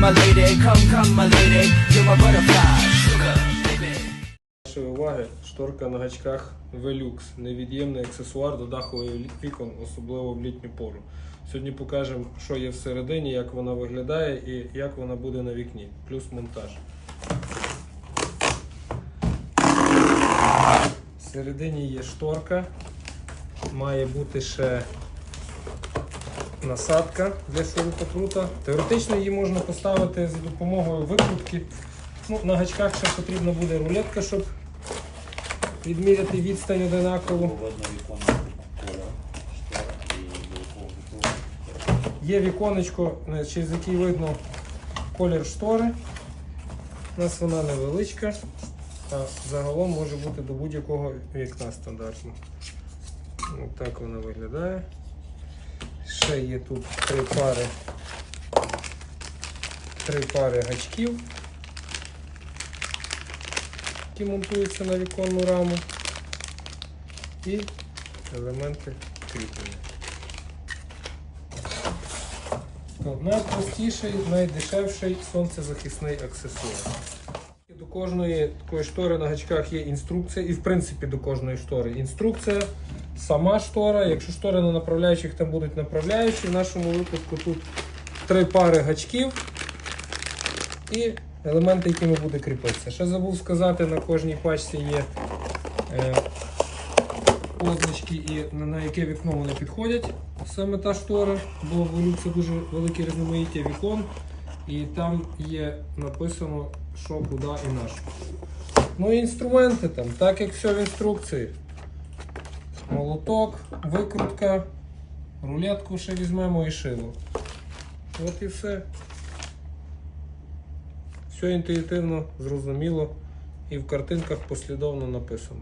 my lady, come, come, my lady, you're my butterfly, уваги шторка на гачках Velux. Невід'ємний аксесуар до дахових вікон, особливо в літню пору. Сьогодні покажемо, що є всередині, як вона виглядає і як вона буде на вікні, плюс монтаж. Всередині є шторка, має бути ще насадка для шурупокрута. Теоретично її можна поставити за допомогою викрутки. Ну, на гачках ще потрібна буде рулетка, щоб відміряти відстань вікна. Є віконечко, через яке видно колір штори. У нас вона невеличка, а загалом може бути до будь-якого вікна стандартно. Ось так вона виглядає. Ще є тут три пари, три пари гачків, які монтуються на віконну раму. І елементи кріплення. Найпростіший, найдешевший сонцезахисний аксесуар. До кожної такої штори на гачках є інструкція, і в принципі до кожної штори інструкція, сама штора. Якщо штори на направляючих, там будуть направляючі. В нашому випадку тут три пари гачків і елементи, якими буде кріпитися. Ще забув сказати, на кожній пачці є е, позначки і на, яке вікно вони підходять. Саме та штора, бо в Олюксі дуже велике різноманіття вікон, і там є написано, що, куди і на що. Ну і інструменти там, так як все в інструкції. Молоток, викрутка, рулетку ще візьмемо і шило. От і все. Все інтуїтивно, зрозуміло і в картинках послідовно написано.